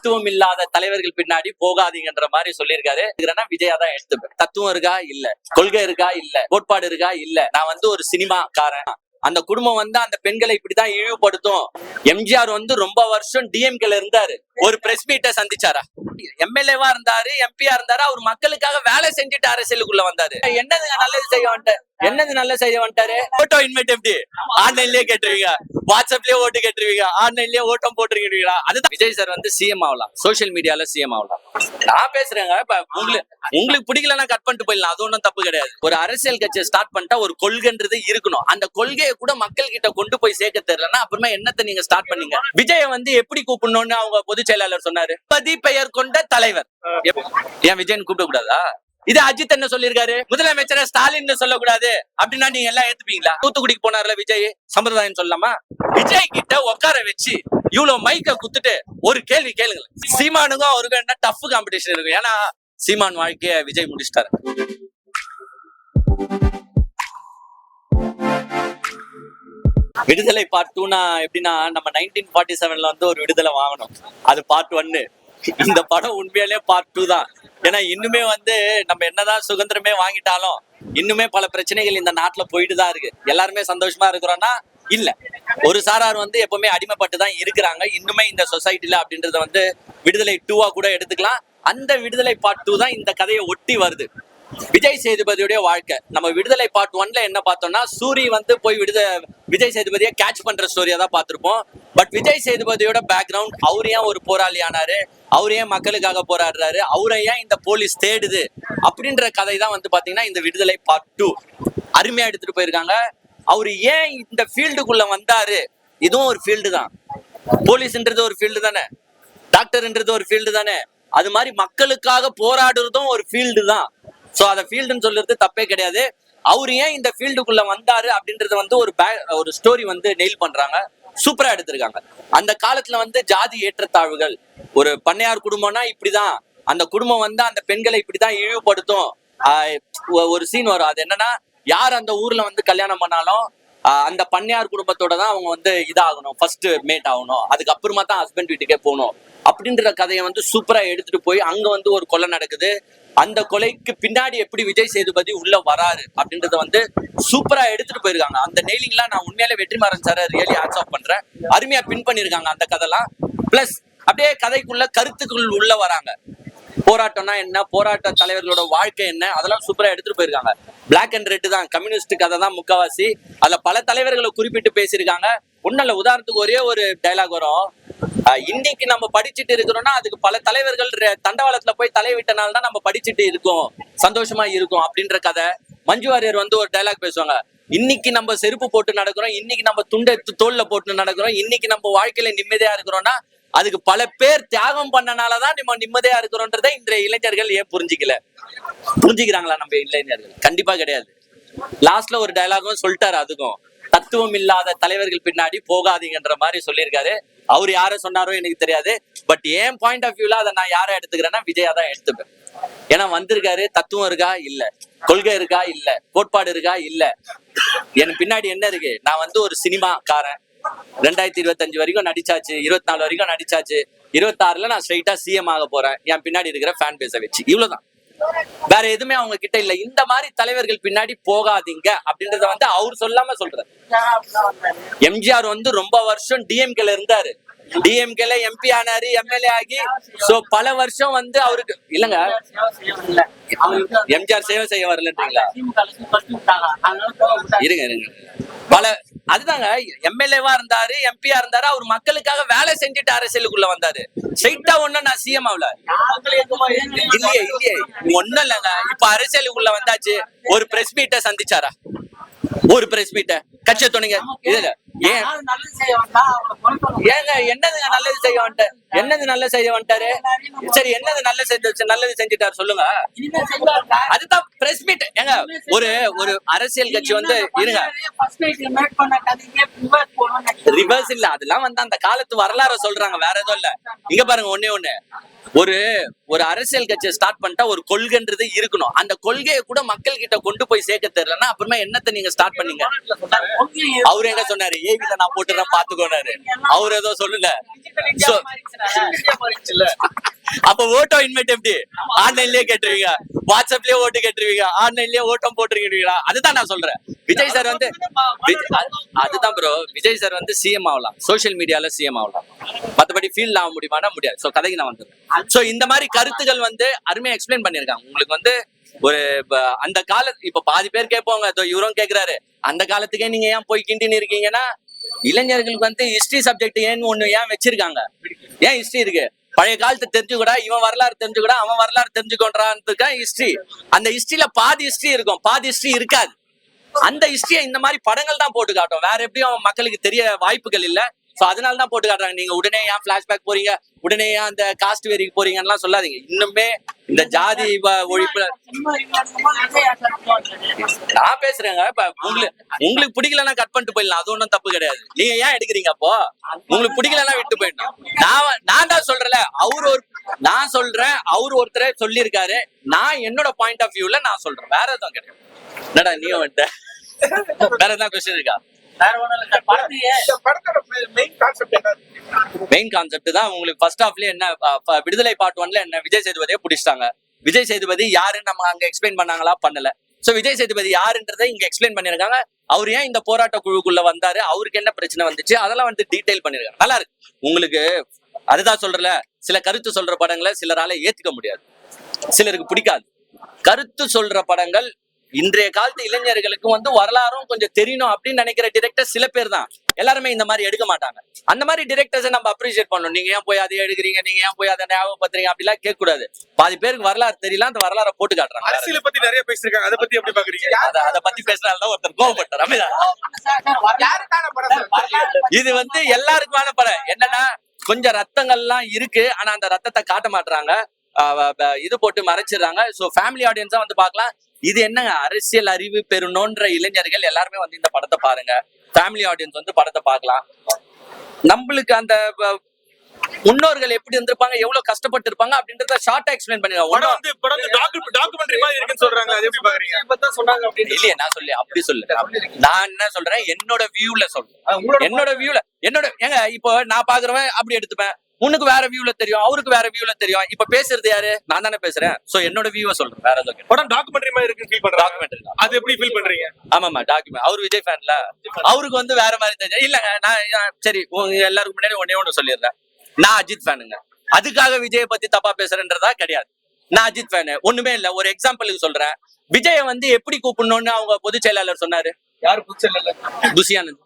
தத்துவம் இல்லாத தலைவர்கள் பின்னாடி போகாதீங்கன்ற மாதிரி சொல்லியிருக்காரு. விஜயா தான் எடுத்துப்பேன் தத்துவம் இருக்கா? இல்ல. கொள்கை இருக்கா? இல்ல. கோட்பாடு இருக்கா? இல்ல. நான் வந்து ஒரு சினிமாக்காரன். அந்த குடும்பம் வந்து அந்த பெண்களை இப்படித்தான் இழிவுபடுத்தும். எம்ஜிஆர் வந்து ரொம்ப வருஷம் டிஎம்கேல இருந்தாரு. ஒரு பிரஸ் மீட்டை சந்திச்சாரா? எம்எல்ஏவா இருந்தாரு எம்பியா இருந்தாரு. அவர் மக்களுக்காக வேலை செஞ்சுட்டு அரசியலுக்குள்ள வந்தாரு. என்னதுங்க நல்லது செய்ய வந்துட்டு? என்னது நல்ல செய்ய வந்துட்டாரு? போட்டோ இன்வைட் எப்படி? ஆன்லைன்லயே கேட்டுருவீங்க. வாட்ஸ்அப்லயே ஓட்டு கேட்டுருவீங்க. ஆன்லைன்லயே ஓட்டம் போட்டுருக்கீங்களா? அதுதான் விஜய் சார் வந்து சிஎம் ஆகலாம். சோஷியல் மீடியால சிஎம் ஆகலாம். நான் பேசுறேங்க. இப்ப உங்களுக்கு உங்களுக்கு பிடிக்கலன்னா கட் பண்ணிட்டு போயிடலாம். அது ஒன்றும் தப்பு கிடையாது. ஒரு அரசியல் கட்சியை ஸ்டார்ட் பண்ணிட்டா ஒரு கொள்கைன்றது இருக்கணும். அந்த கொள்கையை கூட மக்கள் கிட்ட கொண்டு போய் சேர்க்க தெரியலன்னா அப்புறமா என்னத்தை நீங்க ஸ்டார்ட் பண்ணீங்க? விஜய வந்து எப்படி கூப்பிடணும்னு அவங்க பொதுச் செயலாளர் சொன்னாரு? பதி பெயர் கொண்ட தலைவர். ஏன் விஜயன் கூப்பிட கூடாதா இது அஜித் என்ன சொல்லியிருக்காரு? முதலமைச்சரை ஸ்டாலின் சொல்லக்கூடாது. அப்படின்னா நீங்க எல்லாம் ஏத்துப்பீங்களா? தூத்துக்குடிக்கு போனார்ல விஜய் சம்பிரதாயம் சொல்லலாமா? விஜய் கிட்ட உட்கார வச்சு இவ்வளவு மைக்க குத்துட்டு ஒரு கேள்வி கேளுங்க சீமானுக்கும் அவருக்கும் என்ன டஃப் காம்படிஷன் இருக்கும் ஏன்னா சீமான் வாழ்க்கைய விஜய் முடிச்சிட்டாரு. விடுதலை பார்ட் டூனா எப்படின்னா நம்ம நைன்டீன் ஃபார்ட்டி செவன்ல வந்து ஒரு விடுதலை வாங்கணும். அது பார்ட் ஒன்னு இந்த படம் உண்மையிலே பார்ட் டூ தான். ஏன்னா இன்னுமே வந்து நம்ம என்னதான் சுதந்திரமே வாங்கிட்டாலும் இன்னுமே பல பிரச்சனைகள் இந்த நாட்டுல போயிட்டு தான் இருக்கு. எல்லாருமே சந்தோஷமா இருக்கிறோம்னா இல்ல. ஒரு சாரார் வந்து எப்பவுமே அடிமைப்பட்டு தான் இருக்கிறாங்க. இன்னுமே இந்த சொசைட்டில அப்படின்றத வந்து விடுதலை டூவா கூட எடுத்துக்கலாம். அந்த விடுதலை பார்ட் டூ தான் இந்த கதையை ஒட்டி வருது. விஜய் சேதுபதியுடைய வாழ்க்கை. நம்ம விடுதலை பார்ட் ஒன்ல என்ன பார்த்தோம்னா சூரி வந்து போய் விடுத விஜய் சேதுபதியை கேட்ச் பண்ற ஸ்டோரியா தான் பார்த்திருப்போம். பட் விஜய் சேதுபதியோட பேக்ரவுண்ட் அவர் ஏன் ஒரு போராளி ஆனாரு? அவர் ஏன் மக்களுக்காக போராடுறாரு? அவரை ஏன் இந்த போலீஸ் தேடுது? அப்படின்ற கதை தான் வந்து பாத்தீங்கன்னா இந்த விடுதலை பார்ட் டூ அருமையா எடுத்துட்டு போயிருக்காங்க. அவர் ஏன் இந்த ஃபீல்டுக்குள்ள வந்தாரு? இதுவும் ஒரு ஃபீல்டு தான். போலீஸ்ன்றது ஒரு ஃபீல்டு தானே. டாக்டர்ன்றது ஒரு ஃபீல்டு தானே. அது மாதிரி மக்களுக்காக போராடுறதும் ஒரு ஃபீல்டு தான். சோ அத ஃபீல்டுன்னு சொல்றது தப்பே கிடையாது. அவர் ஏன் இந்த ஃபீல்டுக்குள்ள வந்தாரு அப்படின்றத வந்து ஒரு ஒரு ஸ்டோரி வந்து நெயில் பண்றாங்க. சூப்பரா எடுத்திருக்காங்க. அந்த காலத்துல வந்து ஜாதி ஏற்றத்தாழ்வுகள். ஒரு பண்ணையார் குடும்பம்னா இப்படிதான். அந்த குடும்பம் வந்து அந்த பெண்களை இப்படிதான் இழிவுபடுத்தும். ஆஹ் ஒ- ஒரு சீன் வரும். அது என்னன்னா யார் அந்த ஊர்ல வந்து கல்யாணம் பண்ணாலும் ஆஹ் அந்த பண்ணையார் குடும்பத்தோட தான் அவங்க வந்து இதாகணும். ஃபர்ஸ்ட் மேட் ஆகணும். அதுக்கப்புறமா தான் ஹஸ்பண்ட் வீட்டுக்கே போகணும். அப்படின்ற கதையை வந்து சூப்பரா எடுத்துட்டு போய் அங்க வந்து ஒரு கொலை நடக்குது. அந்த கொலைக்கு பின்னாடி எப்படி விஜய் சேதுபதி உள்ள வராரு அப்படின்றத வந்து சூப்பரா எடுத்துட்டு போயிருக்காங்க. அந்த நெய்லிங்லாம் நான் உண்மையிலே Vetrimaaran sir really hats off பண்றேன். அருமையா பின் பண்ணிருக்காங்க அந்த கதைலாம். பிளஸ் அப்படியே கதைக்குள்ள கருத்துக்குள் உள்ள வராங்க. போராட்டம்னா என்ன? போராட்ட தலைவர்களோட வாழ்க்கை என்ன? அதெல்லாம் சூப்பரா எடுத்துட்டு போயிருக்காங்க. பிளாக் அண்ட் ரெட் தான். கம்யூனிஸ்ட் கதை தான் முக்கவாசி. அதுல பல தலைவர்களை குறிப்பிட்டு பேசியிருக்காங்க. ஒன்னும் இல்ல உதாரணத்துக்கு ஒரே ஒரு டைலாக் வரும். இன்னைக்கு நம்ம படிச்சுட்டு இருக்கிறோம்னா அதுக்கு பல தலைவர்கள் தண்டவாளத்துல போய் தலை விட்டனால தான் நம்ம படிச்சுட்டு இருக்கோம். சந்தோஷமா இருக்கும் அப்படின்ற கதை. மஞ்சு வாரியர் வந்து ஒரு டைலாக் பேசுவாங்க. இன்னைக்கு நம்ம செருப்பு போட்டு நடக்கிறோம் இன்னைக்கு நம்ம துண்டை தோல்ல போட்டு நடக்கிறோம் இன்னைக்கு நம்ம வாழ்க்கையில நிம்மதியா இருக்கிறோம்னா அதுக்கு பல பேர் தியாகம் பண்ணனாலதான் நம்ம நிம்மதியா இருக்கிறோன்றத இன்றைய இளைஞர்கள் ஏன் புரிஞ்சுக்கல? புரிஞ்சுக்கிறாங்களா நம்ம இளைஞர்கள்? கண்டிப்பா கிடையாது. லாஸ்ட்ல ஒரு டைலாகும் சொல்லிட்டாரு அதுக்கும். தத்துவம் இல்லாத தலைவர்கள் பின்னாடி போகாதீங்கன்ற மாதிரி சொல்லியிருக்காரு. அவர் யார சொன்னாரோ எனக்கு தெரியாது. பட் என் பாயிண்ட் ஆஃப் வியூல அதை நான் யாரை எடுத்துக்கிறேன்னா விஜயா தான் எடுத்துப்பேன். ஏன்னா வந்திருக்காரு தத்துவம் இருக்கா? இல்ல. கொள்கை இருக்கா? இல்ல. கோட்பாடு இருக்கா? இல்ல. எனக்கு பின்னாடி என்ன இருக்கு? நான் வந்து ஒரு சினிமாக்காரன். ரெண்டாயிரத்தி இருபத்தஞ்சு வரைக்கும் நடிச்சாச்சு. இருபத்தி நாலு வரைக்கும் நடிச்சாச்சு. இருபத்தாறுல நான் ஸ்ட்ரைட்டா சிஎம் ஆக போறேன். என் பின்னாடி இருக்கிற ஃபேன் பேஸை வச்சு. இவ்வளவுதான். வேற எதுவுமே அவங்க கிட்ட இல்ல. இந்த மாதிரி தலைவர்கள் பின்னாடி போகாதீங்க அப்படின்றத வந்து அவர் சொல்லாம சொல்றாரு. எம்ஜிஆர் வந்து ரொம்ப வருஷம் டிஎம்கேல இருந்தாரு. டிஎம்கேல எம்பி ஆனாரு எம்எல்ஏ ஆகி சோ பல வருஷம் வந்து அவருக்கு இல்லங்க. எம்ஜிஆர் சேவை செய்ய வரலன்றீங்களா? இருங்க இருங்க. பல அதுதாங்க எம்எல்ஏவா இருந்தாரு எம்பியா இருந்தாரு அவர் மக்களுக்காக வேலை செஞ்சுட்டு அரசியலுக்குள்ள வந்தாரு. ஸ்ட்ரைட்டா ஒண்ணு நான் சிஎம் ஆகல இல்லையே இல்லையே ஒண்ணும் இல்லைங்க. இப்ப அரசியலுக்குள்ள வந்தாச்சு. ஒரு பிரஸ் மீட்டை சந்திச்சாரா? ஒரு பிரஸ் மீட்டை கட்சியை துணைங்க ஏன்? ஏங்க என்னதுங்க நல்லது செய்ய வந்துட்டாரு என்னது நல்லது செய்ய வந்துட்டாரு? சரி என்னது நல்லது செஞ்சு நல்லது செஞ்சுட்டாரு சொல்லுங்க. அதுதான் பிரஸ் மீட் ஏங்க ஒரு ஒரு அரசியல் கட்சி வந்து இருங்க. ரிவர்ஸ் இல்ல அதெல்லாம் வந்து அந்த காலத்து வரலாற சொல்றாங்க வேற எதுவும் இல்ல. இங்க பாருங்க ஒண்ணே ஒண்ணு. ஒரு ஒரு அரசியல் கட்சியை ஸ்டார்ட் பண்ணிட்டா ஒரு கொள்கைன்றது இருக்கணும். அந்த கொள்கையை கூட மக்கள் கிட்ட கொண்டு போய் சேர்க்க தெரியலன்னா அப்புறமா என்னத்தை நீங்க ஸ்டார்ட் பண்ணீங்க? அவரு எங்க சொன்னாரு? ஏவில நான் போட்டுறேன் பாத்துக்கோனாரு அவர் ஏதோ சொல்லல. அப்ப ஓட்டோ இன்வைட் எப்படி? ஆன்லைன்லயே கேட்டுருவீங்க. வாட்ஸ்அப்லயே ஓட்டு கேட்டுருவீங்க. ஆன்லைன்லயே ஓட்டம் போட்டுருக்கீங்களா? அதுதான் நான் சொல்றேன். விஜய் சார் வந்து அதுதான் ப்ரோ விஜய் சார் வந்து சிஎம் ஆகலாம். சோஷியல் மீடியால சிஎம் ஆகலாம். மத்தபடி ஃபீல்ட் ஆக முடியுமானா முடியாது. சோ கதைக்கு நான் வந்துடுறேன். சோ இந்த மாதிரி கருத்துக்கள் வந்து அருமையா எக்ஸ்பிளைன் பண்ணிருக்காங்க உங்களுக்கு வந்து ஒரு அந்த கால இப்ப பாதி பேர் கேட்பாங்க இதோ இவரும் கேக்குறாரு. அந்த காலத்துக்கே நீங்க ஏன் போய் கிண்டின்னு இருக்கீங்கன்னா இளைஞர்களுக்கு வந்து ஹிஸ்டரி சப்ஜெக்ட் ஏன்னு ஒண்ணு ஏன் வச்சிருக்காங்க? ஏன் ஹிஸ்டரி இருக்கு? பழைய காலத்தை தெரிஞ்சுக்கூடா இவன் வரலாறு தெரிஞ்சுக்கூடா அவன் வரலாறு தெரிஞ்சுக்கொண்டான்றதுக்கா ஹிஸ்டரி அந்த ஹிஸ்டரியில பாதி ஹிஸ்டரி இருக்கும் பாதி ஹிஸ்டரி இருக்காது. அந்த ஹிஸ்டரியை இந்த மாதிரி படங்கள் தான் போட்டு காட்டும். வேற எப்படியும் மக்களுக்கு தெரிய வாய்ப்புகள் இல்ல. சோ அதனால தான் போட்டு காட்டுறாங்க. நீங்க உடனே ஏன் பிளாஷ்பேக் போறீங்க? உடனே ஏன் அந்த காஸ்ட் வேரிக்கு போறீங்கன்னு சொல்லாதீங்க. இன்னுமே இந்த ஜாதி ஒழிப்புல நான் பேசுறேங்க. இப்ப உங்களுக்கு உங்களுக்கு பிடிக்கலன்னா கட் பண்ணிட்டு போயிடலாம். அது ஒன்றும் தப்பு கிடையாது. நீங்க ஏன் எடுக்கிறீங்க அப்போ? உங்களுக்கு பிடிக்கலன்னா விட்டு போயிடணும். நான் நான் தான் சொல்றேன்ல. அவர் ஒரு நான் சொல்றேன். அவர் ஒருத்தரே சொல்லியிருக்காரு. நான் என்னோட பாயிண்ட் ஆஃப் வியூல நான் சொல்றேன். வேற எதுவும் கிடையாது. என்னடா நீ வந்துட்ட? வேற எதாவது கொஸ்டின் இருக்கா? மெயின் கான்செப்ட் என்ன? மெயின் கான்செப்ட் தான் உங்களுக்கு ஃபர்ஸ்ட் ஹாஃப்லயே என்ன விடுதலை பார்ட் ஒன்ல என்ன விஜய் சேதுபதியை பிடிச்சிட்டாங்க. விஜய் சேதுபதி யாருன்னு நம்ம அங்க எக்ஸ்பிளைன் பண்ணாங்களா? பண்ணல. சோ விஜய் சேதுபதி யாருன்றதை இங்க எக்ஸ்பிளைன் பண்ணிருக்காங்க அவர் ஏன் இந்த போராட்ட குழுக்குள்ள வந்தாரு? அவருக்கு என்ன பிரச்சனை வந்துச்சு? அதெல்லாம் வந்து டீடைல் பண்ணிருக்காங்க நல்லா இருக்கு. உங்களுக்கு அதுதான் சொல்றல சில கருத்து சொல்ற படங்களை சிலரால ஏத்துக்க முடியாது. சிலருக்கு பிடிக்காது. கருத்து சொல்ற படங்கள் இன்றைய காலத்து இளைஞர்களுக்கு வந்து வரலாறும் கொஞ்சம் தெரியணும் அப்படின்னு நினைக்கிற டிரெக்டர் சில பேர் தான். எல்லாருமே இந்த மாதிரி எடுக்க மாட்டாங்க. அந்த மாதிரி டிரெக்டர்ஸை நம்ம அப்ரிஷியேட் பண்ணணும். நீங்க ஏன் போய் அதை எடுக்கிறீங்க? நீங்க ஏன் போய் அதை ஞாபகப்படுத்துறீங்க? அப்படிலாம் கேட்க கூடாது பாதி பேருக்கு வரலாறு தெரியல அந்த வரலாறை போட்டு காட்டுறாங்க. அரசியலை பத்தி நிறைய பேசிருக்காங்க அதை பத்தி எப்படி பாக்குறீங்க? அத பத்தி பேசுறதுனால ஒருத்தர் கோவப்பட்டார். இது வந்து எல்லாருக்குமான படம் என்னன்னா கொஞ்சம் ரத்தங்கள்லாம் இருக்கு. ஆனா அந்த ரத்தத்தை காட்ட மாட்டாங்க இது போட்டு மறைச்சிடுறாங்க. சோ ஃபேமிலி ஆடியன்ஸா வந்து பார்க்கலாம். இது என்னங்க? அரசியல் அறிவு பெறணுன்ற இளைஞர்கள் எல்லாருமே வந்து இந்த படத்தை பாருங்க. ஃபேமிலி ஆடியன்ஸ் வந்து படத்தை பார்க்கலாம். நம்மளுக்கு அந்த முன்னோர்கள் எப்படி இருந்திருப்பாங்க எவ்வளவு கஷ்டப்பட்டு இருப்பாங்க அப்படின்றத ஷார்ட்டா எக்ஸ்பிளைன் படம் பண்ணுங்க வந்து படம் வந்து டாக்கு டாக்குமெண்ட்ரி மாதிரி இருக்குன்னு சொல்றாங்க. அது எப்படி பாக்குறீங்க? இப்பதான் சொன்னாங்க அப்படின்னு. இல்லையே நான் சொல்லி அப்படி சொல்ல நான் என்ன சொல்றேன்? என்னோட வியூல சொல்றேன். என்னோட வியூல என்னோட ஏங்க இப்போ நான் பாக்குறவன் அப்படி எடுத்துப்பேன். உனக்கு வேற வியூல தெரியும் அவருக்கு வேற வியூல தெரியும். இப்ப பேசுறது யாரு? நான் தானே பேசுறேன். சோ என்னோட வியூவை சொல்றேன். வேற எதுவும் படம் டாக்குமெண்ட்ரி மாதிரி இருக்குன்னு ஃபீல் பண்றாங்க டாக்குமெண்ட் அது எப்படி ஃபீல் பண்றீங்க? ஆமாமா டாக்குமெண்ட் அவர் விஜய் ஃபேன்ல அவருக்கு வந்து வேற மாதிரி தெரியும் இல்லங்க நான் சரி எல்லாருக்கும் முன்னாடி ஒன்னே ஒண்ணு சொல்லிடுறேன். நான் அஜித் ஃபேனுங்க அதுக்காக விஜயை பத்தி தப்பா பேசுறேன்றதா கிடையாது. நான் அஜித் ஃபேனு ஒண்ணுமே இல்ல. ஒரு எக்ஸாம்பிளுக்கு சொல்றேன். விஜயை வந்து எப்படி கூப்பிடணும்னு அவங்க பொதுச் செயலாளர் சொன்னாரு? யாரு புடிச்சல துஷியானந்த்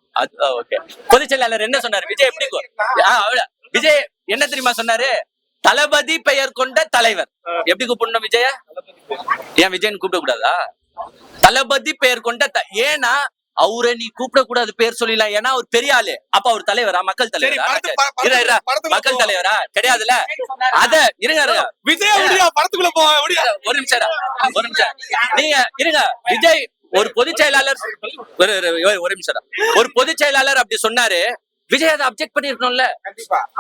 ஓகே பொதுச் செயலாளர் என்ன சொன்னாரு? விஜய் எப்படி அவ்வளவு. விஜய் என்ன தெரியுமா சொன்னாரு? தளபதி பெயர் கொண்ட தலைவர். எப்படி கூப்பிடணும் விஜய? ஏன் விஜயன் கூப்பிட கூடாதா? தளபதி பெயர் கொண்ட ஏன்னா அவரை நீ கூப்பிட கூடாது பேர் சொல்லிடலாம் ஏன்னா அவர் பெரிய ஆளு. அப்ப அவர் தலைவரா? மக்கள் தலைவரா? மக்கள். தலைவரா? கிடையாதுல அத இருங்க விஜய் படத்துக்குள்ள போ ஒரு நிமிஷம். ஒரு நிமிஷம். நீங்க இருங்க. விஜய் ஒரு பொதுச் செயலாளர் ஒரு நிமிஷம். ஒரு பொதுச் செயலாளர் அப்படி சொன்னாரு. விஜய் அதை அப்செக்ட் பண்ணிருக்கணும்ல.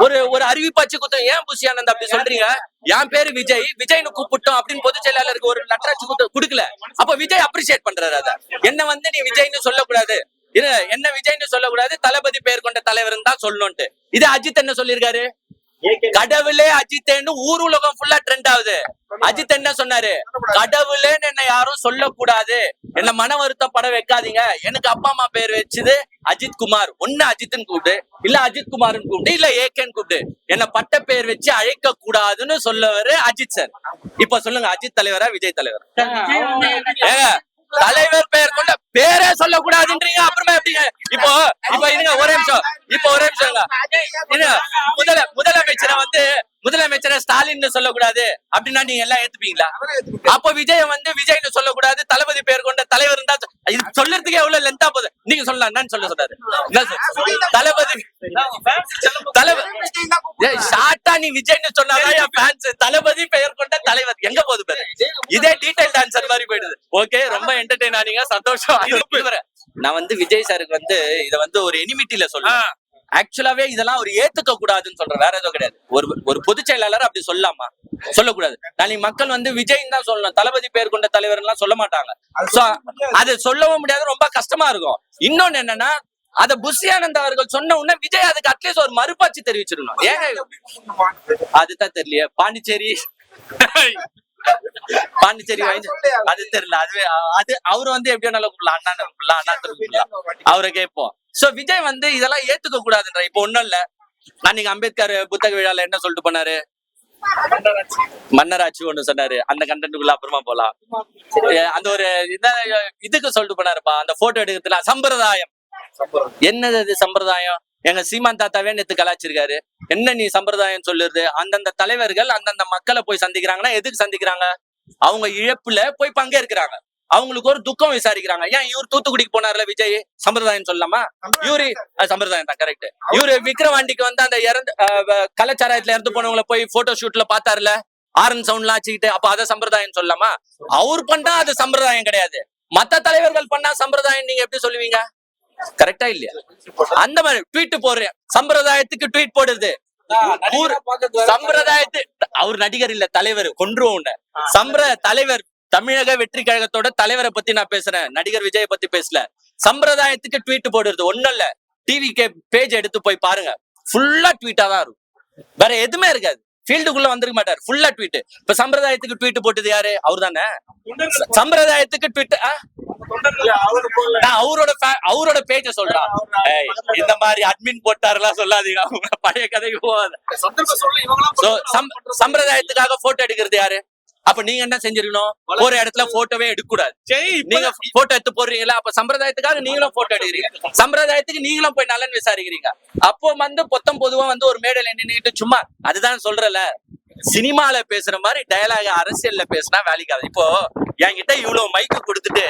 ஒரு ஒரு அறிவிப்பாச்சு குத்தம். ஏன் புஷியானந்த் அப்படி சொல்றீங்க? என் பேரு விஜய். விஜய்னு கூப்பிட்டோம் அப்படின்னு பொதுச் செயலாளருக்கு ஒரு லெட்டராச்சு குத்த குடுக்கல. அப்ப விஜய் அப்ரிஷியேட் பண்றாரு அத. என்ன வந்து நீ விஜய்னு சொல்லக்கூடாது. என்ன விஜய்னு சொல்லக்கூடாது? தளபதி பெயர் கொண்ட தலைவர்னு தான் சொல்லணும்ட்டு. இது அஜித் என்ன சொல்லியிருக்காரு? கடவுளே அஜித்தேன்னு ஊர் உலகம் ஃபுல்லா ட்ரெண்ட் ஆகுது. அஜித் என்ன சொன்னாரு? கடவுளேன்னு என்ன யாரும் சொல்லக்கூடாது. என்ன மன வருத்தப்பட வைக்காதீங்க. எனக்கு அப்பா அம்மா பேர் வச்சது அஜித் குமார். ஒண்ணு அஜித்னு கூப்பிடு. இல்ல அஜித் குமார்னு கூப்பிடு. இல்ல ஏகேன்னு கூப்பிடு. என்ன பட்ட பேர் வச்சு அழைக்க கூடாதுன்னு சொல்லவரு அஜித் சார் இப்ப சொல்லுங்க அஜித் தலைவரா விஜய் தலைவர்? தலைவர் பெயர் கொண்ட பேரே சொல்லக்கூடாதுன்றீங்க அப்புறமா எப்படிங்க? இப்போ இப்போ இருங்க ஒரே நிமிஷம். இப்போ ஒரே நிமிஷம் முதல முதலமைச்சரை வந்து முதலமைச்சரை ஸ்டாலின் சொல்லக்கூடாது அப்படின்னா நீங்க எல்லாம் ஏத்துப்பீங்களா? அப்ப விஜய் வந்து விஜய்னு சொல்லக்கூடாது தளபதி பேர் கொண்ட தலைவர் சொ- இது சொல்றதுக்கே எவ்வளவு லென்த்தா போகுது? நீங்க சொல்லலாம் என்னன்னு சொல்ல சொல்றாரு தளபதி தளபதி ஷார்ட்டா நீ விஜய்னு சொன்னாதான் என் ஃபேன்ஸ் தளபதி பெயர் கொண்ட தலைவர். எங்க போகுது பேரு? இதே டீடைல் டான்சர் மாதிரி போயிடுது. ஓகே ரொம்ப என்டர்டெயின் ஆனீங்க சந்தோஷம். நான் வந்து விஜய் சாருக்கு வந்து இத வந்து ஒரு எனிமிட்டில சொல்லுவேன் ஆக்சுவலாவே இதெல்லாம் அவர் ஏத்துக்க கூடாதுன்னு சொல்றேன் வேற எதுவும் கிடையாது. ஒரு ஒரு பொதுச் செயலாளர் அப்படி சொல்லலாமா சொல்லக்கூடாது. நாளைக்கு மக்கள் வந்து விஜய் தான் சொல்லணும். தளபதி பேர் கொண்ட தலைவர் எல்லாம் சொல்ல மாட்டாங்க. அது சொல்லவும் முடியாது. ரொம்ப கஷ்டமா இருக்கும். இன்னொன்னு என்னன்னா அத புஷி ஆனந்த் அவர்கள் சொன்ன உடனே விஜய் அதுக்கு அட்லீஸ்ட் ஒரு மறுபாட்சி தெரிவிச்சிருக்கணும் ஏங்க அதுதான் தெரியலையே. பாண்டிச்சேரி. பாண்டிச்சேரி அது தெரியல. அதுவே அது அவர் வந்து எப்படியோ நல்லா கூப்பிடலாம் அண்ணா கூப்பிடலாம் அண்ணா கூப்பிடலாம் அவரை கேட்போம். சோ விஜய் வந்து இதெல்லாம் ஏத்துக்க கூடாதுன்ற இப்ப ஒண்ணும் இல்ல. அன்னைக்கு அம்பேத்கர் புத்தக விழால என்ன சொல்லிட்டு போனாரு? மன்னராட்சி ஒண்ணு சொன்னாரு. அந்த கண்டென்ட்டுக்குள்ள அப்புறமா போலாம். அந்த ஒரு இத இதுக்கு சொல்லிட்டு போனாருப்பா அந்த போட்டோ எடுக்கிறதுல சம்பிரதாயம். என்னது அது சம்பிரதாயம்? எங்க சீமான் தாத்தாவே நேத்து கலாச்சிருக்காரு என்ன நீ சம்பிரதாயம் சொல்லுறது? அந்தந்த தலைவர்கள் அந்தந்த மக்களை போய் சந்திக்கிறாங்கன்னா எதுக்கு சந்திக்கிறாங்க? அவங்க இழப்புல போய் பங்கேற்கிறாங்க. அவங்களுக்கு ஒரு துக்கம் விசாரிக்கிறாங்க. ஏன் இவர் தூத்துக்குடிக்கு போனார்ல விஜய்? சம்பிரதாயம் சொல்லலாமா? இவரு அது சம்பிரதாயம் தான் கரெக்ட் இவரு விக்ரவாண்டிக்கு வந்து அந்த இறந்து கலாச்சாரத்துல இறந்து போனவங்கள போய் போட்டோ ஷூட்ல பாத்தாருல ஆரன் சவுண்ட்லாம் வச்சுக்கிட்டு அப்ப அத சம்பிரதாயம் சொல்லலாமா? அவர் பண்ணா அது சம்பிரதாயம் கிடையாது. மத்த தலைவர்கள் பண்ணா சம்பிரதாயம் நீங்க எப்படி சொல்லுவீங்க? கரெக்டா இல்லையா? அந்த மாதிரி ட்வீட் போடுறேன். சம்பிரதாயத்துக்கு ட்வீட் போடுறது. சம்பிரதாயத்து அவர் நடிகர் இல்ல தலைவர் கொன்றுவோம் உன்னை. சம்பிர தலைவர் தமிழக வெற்றி கழகத்தோட தலைவரை பத்தி நான் பேசுறேன். நடிகர் விஜய பத்தி பேசல. சம்பிரதாயத்துக்கு ட்வீட் போடுறது ஒண்ணும் இல்ல. டிவி கே பேஜ் எடுத்து போய் பாருங்க. ஃபுல்லா ட்வீட்டா தான் இருக்கும் வேற எதுவுமே இருக்காது. ஃபீல்டுக்குள்ள வந்திருக்க மாட்டார். ஃபுல்லா ட்வீட் இப்ப சம்பிரதாயத்துக்கு ட்வீட் போட்டது யாரு? அவர் தானே சம்பிரதாயத்துக்கு ட்வீட் நான் அவரோட அவரோட பேஜ சொல்றான் இந்த மாதிரி அட்மின் போட்டாருலாம் சொல்லாதீங்க. அவங்க பழைய கதைக்கு சம்- சம்பிரதாயத்துக்காக போட்டோ எடுக்கிறது யாரு? அப்ப நீங்க என்ன செஞ்சிருக்கணும்? ஒரு இடத்துல போட்டோவே எடுக்க கூடாது நீங்க போட்டோ எடுத்து போடுறீங்களா? அப்ப சம்பிரதாயத்துக்காக நீங்களும் போட்டோ எடுக்கிறீங்க. சம்பிரதாயத்துக்கு நீங்களும் போய் நலன் விசாரிக்கிறீங்க. அப்போ வந்து பொத்தம் பொதுவா வந்து ஒரு மேடையில நின்னுட்டு சும்மா அதுதான் சொல்றல சினிமால பேசுற மாதிரி டயலாக் அரசியல்ல பேசினா வேலைக்கு ஆகுது. இப்போ என்கிட்ட இவ்வளவு மைக்கு கொடுத்துட்டு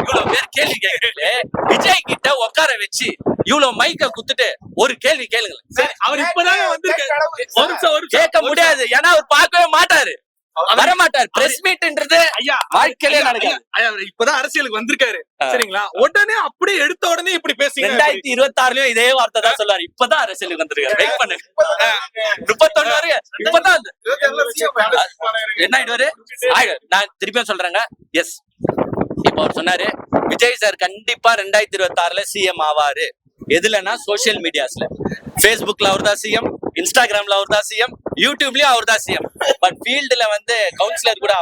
இவ்வளவு பேர் கேள்வி கேட்கறீங்களே விஜய் கிட்ட உட்கார வச்சு இவ்வளவு மைக்க குத்துட்டு ஒரு கேள்வி கேளுங்க சரி அவர் ஒரு நிமிஷம். கேட்க முடியாது. ஏன்னா அவர் பார்க்கவே மாட்டாரு. வர மாட்டார் பிரஸ் மீட்ன்றது ஐயா வாழ்க்கையிலே நடக்காது. இப்பதான் அரசியலுக்கு வந்திருக்காரு. சரிங்களா? உடனே அப்படியே எடுத்த உடனே இப்படி பேசுங்க. ரெண்டாயிரத்தி இருபத்தி ஆறுலயும் இதே வார்த்தை தான் சொல்லுவாரு இப்பதான் அரசியலுக்கு வந்திருக்காரு. வெயிட் பண்ணுங்க முப்பத்தொன்னு இப்பதான் என்ன ஆயிடுவாரு? ஆயிடு. நான் திருப்பியும் சொல்றேங்க. எஸ் இப்போ அவர் சொன்னாரு விஜய் சார் கண்டிப்பா ரெண்டாயிரத்தி இருபத்தி ஆறுல சிஎம் ஆவாரு. எதுலன்னா சோசியல் மீடியாஸ்ல ஃபேஸ்புக்ல அவர் தான் சிஎம் இன்ஸ்டாகிராம்ல அவர் தான் சிஎம் யூடியூப்லயும் அவர் தான் சிஎம் பட் ஃபீல்டுல வந்து கவுன்சிலர் கூட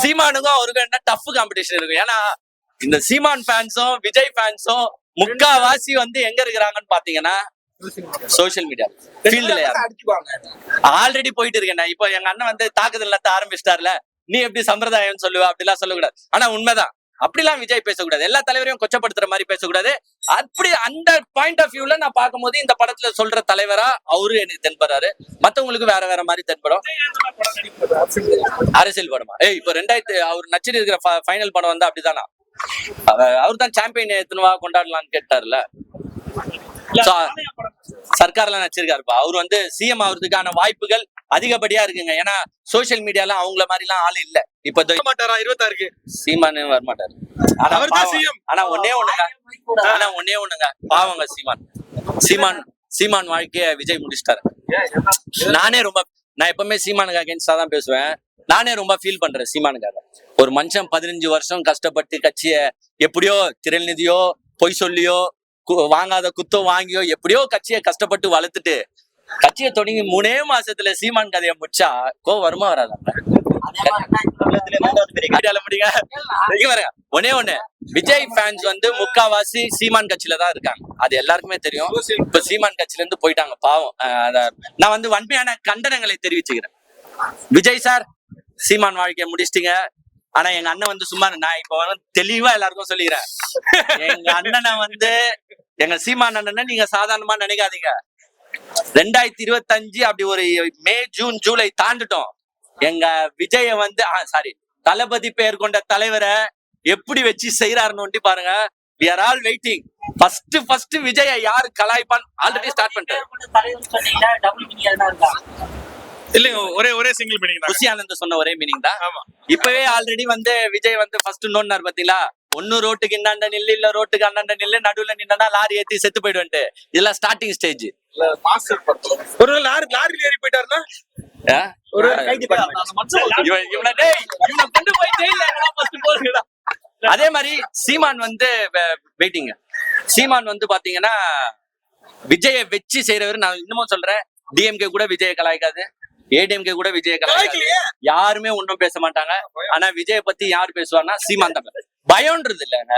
சீமானுக்கும் அவருக்கும் என்ன டஃப் காம்படிஷன் இருக்கும் ஏன்னா இந்த சீமான் ஃபேன்ஸும் விஜய் ஃபேன்ஸும் முக்காவாசி வந்து எங்க இருக்கிறாங்கன்னு பாத்தீங்கன்னா சோசியல் மீடியா ஃபீல்டுல ஆல்ரெடி போயிட்டு இருக்கேன் இப்போ எங்க அண்ணன் வந்து தாக்குதல் நடத்த ஆரம்பிச்சிட்டாருல. நீ எப்படி சம்பிரதாயம் சொல்லுவ? அப்படிலாம் சொல்லக்கூடாது. ஆனா உண்மைதான். அப்படிலாம் விஜய் பேசக்கூடாது. எல்லா தலைவரையும் கொச்சப்படுத்துற மாதிரி பேசக்கூடாது. அப்படி அந்த பாயிண்ட் ஆஃப் வியூல நான் பார்க்கும்போது இந்த படத்துல சொல்ற தலைவரா அவரு எனக்கு தென்படுறாரு. மத்தவங்களுக்கு வேற வேற மாதிரி தென்படும். அரசியல் படமா? ஏய் இப்போ ரெண்டாயிரத்து அவர் நச்சிட்டு இருக்கிற ஃபைனல் படம் வந்து அப்படிதானா? அவர் தான் சாம்பியன் எத்தனவா கொண்டாடலாம்னு கேட்டார்ல. சர்க்கார்ல நடிச்சிருக்காருப்பா. அவர் வந்து சிஎம் ஆகுறதுக்கான வாய்ப்புகள் அதிகப்படியா இருக்குங்க. ஏன்னா சோசியல் மீடியால அவங்கள மாதிரி எல்லாம் ஆள் இல்ல. இப்ப மாட்டாரா இருபத்தாறுக்கு. சீமானு வரமாட்டாரு. ஆனா ஒன்னே ஒண்ணுங்க. ஆனா ஒன்னே ஒண்ணுங்க. பாவங்க சீமான். சீமான் சீமான் வாழ்க்கைய விஜய் முடிச்சிட்டாரு. நானே ரொம்ப நான் எப்பவுமே சீமானுக்கு அகேன்ஸ்டா தான் பேசுவேன். நானே ரொம்ப ஃபீல் பண்றேன் சீமானுக்காக. ஒரு மனுஷன் பதினஞ்சு வருஷம் கஷ்டப்பட்டு கட்சிய எப்படியோ திரள்நிதியோ பொய் சொல்லியோ வாங்காத குத்தோ வாங்கியோ எப்படியோ கட்சியை கஷ்டப்பட்டு வளர்த்துட்டு கட்சியை தொடங்கி மூணே மாசத்துல சீமான் கதையை முடிச்சா கோ வருமா வராதா? ஒன்னே முடியுங்க ஒண்ணு விஜய் ஃபேன்ஸ் வந்து முக்காவாசி சீமான் கட்சியில தான் இருக்காங்க. அது எல்லாருக்குமே தெரியும். இப்ப சீமான் கட்சியில இருந்து போயிட்டாங்க பாவம். நான் வந்து வன்மையான கண்டனங்களை தெரிவிச்சுக்கிறேன். விஜய் சார் சீமான் வாழ்க்கைய முடிச்சிட்டீங்க. ஆனா எங்க அண்ணன் வந்து சும்மா நான் இப்ப தெளிவா எல்லாருக்கும் சொல்லிக்கிறேன். எங்க அண்ணனை வந்து எங்க சீமான் அண்ணனை நீங்க சாதாரணமா நினைக்காதீங்க. ரெண்டாயிரத்தி இருபத்தஞ்சு அப்படி ஒரு மே ஜூன் ஜூலை தாண்டுட்டோம். எங்க விஜய வந்து சாரி தளபதி பெயர் கொண்ட தலைவரை எப்படி வச்சு செய்யறாருன்னு பாருங்க. We all waiting first first Vijay யாரு கலாய்ப்பான்? ஆல்ரெடி ஸ்டார்ட் பண்ணிட்டாரு இல்லைங்க ஒரே ஒரே சிங்கிள் மீனிங் தான். குஷி ஆனந்த் சொன்ன ஒரே மீனிங் தான். ஆமா. இப்பவே ஆல்ரெடி வந்து விஜய் வந்து ஃபர்ஸ்ட் நோன்னார் பாத்தீங்களா? ஒன்னு ரோட்டுக்கு இன்னாண்ட நில்லு இல்ல ரோட்டுக்கு அண்ணாண்ட நில்லு நடுவுல நின்னா லாரி ஏத்தி செத்து போயிடுவேன்ட்டு. இதெல்லாம் ஸ்டார்டிங் ஸ்டேஜ் ஒரு லாரி லாரில ஏறி போயிட்டாருன்னா? ஒரு கைது இவன் இவனை டேய் இவனை கொண்டு போய் ஜெயில ஃபர்ஸ்ட் போடுங்கடா அதே மாதிரி சீமான் வந்து வெயிட்டிங் சீமான் வந்து பாத்தீங்கன்னா விஜயை வச்சு செய்யறவர் நான் இன்னமும் சொல்றேன். டிஎம்கே கூட விஜய கலாய்க்காது. ஏடிஎம்கே கூட விஜய யாருமே ஒண்ணும் பேச மாட்டாங்க. ஆனா விஜய பத்தி யார் பேசுவார்னா சீமான் தான் பயம்ன்றது இல்லைங்க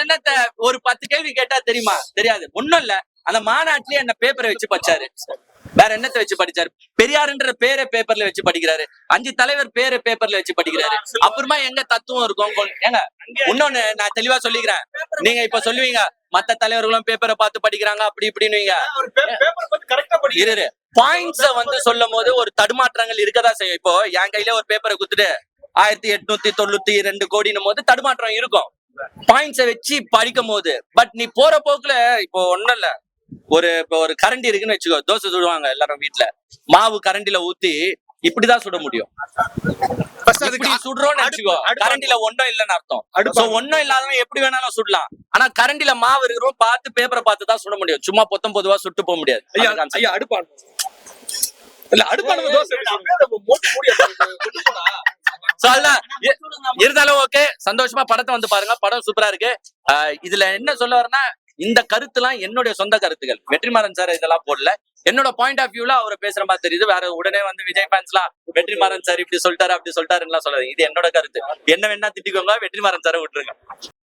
என்னத்த ஒரு பத்து கேள்வி கேட்டா தெரியுமா? தெரியாது. ஒண்ணும் இல்ல. அந்த மாநாட்டிலேயே என்ன பேப்பரை வச்சு படிச்சாரு. வேற என்னத்த வச்சு படிச்சாரு? பெரியாருன்ற பேரை பேப்பர்ல வச்சு படிக்கிறாரு. அஞ்சு தலைவர் பேரை பேப்பர்ல வச்சு படிக்கிறாரு. அப்புறமா எங்க தத்துவம் இருக்கும்? ஏங்க இன்னொன்னு நான் தெளிவா சொல்லிக்கிறேன். நீங்க இப்ப சொல்லுவீங்க மத்த தலைவர்களும் பேப்பரை பார்த்து படிக்கிறாங்க அப்படி இப்படின்னு பாயிண்ட்ஸ வந்து சொல்லும் போது ஒரு தடுமாற்றங்கள் இருக்கதான் செய்யும். இப்போ என் கையில ஒரு பேப்பரை குத்துட்டு ஆயிரத்தி எட்நூத்தி தொண்ணூத்தி ரெண்டு கோடினும் போது தடுமாற்றம் இருக்கும். பாயிண்ட்ஸ வச்சு படிக்கும் போது பட் நீ போற போக்குல இப்போ ஒண்ணும் இல்ல. ஒரு இப்போ ஒரு கரண்டி இருக்குன்னு வச்சுக்கோ. தோசை சுடுவாங்க எல்லாரும் வீட்ல. மாவு கரண்டில ஊத்தி இப்படிதான் சுட முடியும். சுடுறோம்னு வச்சுக்கோ. கரண்டில ஒண்ணும் இல்லைன்னு அர்த்தம். ஒண்ணும் இல்லாதவன் எப்படி வேணாலும் சுடலாம். ஆனா கரண்டில மாவு இருக்கிறோம் பார்த்து பேப்பரை பார்த்து தான் சுட முடியும். சும்மா பொத்தம் பொதுவா சுட்டு போக முடியாது. இல்ல அடுப்பாடு தோசை இருந்தாலும் ஓகே சந்தோஷமா படத்தை வந்து பாருங்க. படம் சூப்பரா இருக்கு. ஆஹ் இதுல என்ன சொல்ல வரேன்னா இந்த கருத்துலாம் என்னுடைய சொந்த கருத்துக்கள் வெற்றிமாறன் சார் இதெல்லாம் போடல. என்னோட பாயிண்ட் ஆஃப் வியூல அவர் பேசுற மாதிரி தெரியுது. வேற உடனே வந்து விஜய் ஃபேன்ஸ்லாம் வெற்றிமாறன் சார் இப்படி சொல்லிட்டாரு அப்படி சொல்லிட்டாருன்னு சொல்லாது இது என்னோட கருத்து. என்ன வேணா திட்டிக்கோங்க வெற்றிமாறன் சாரை விட்டுருங்க.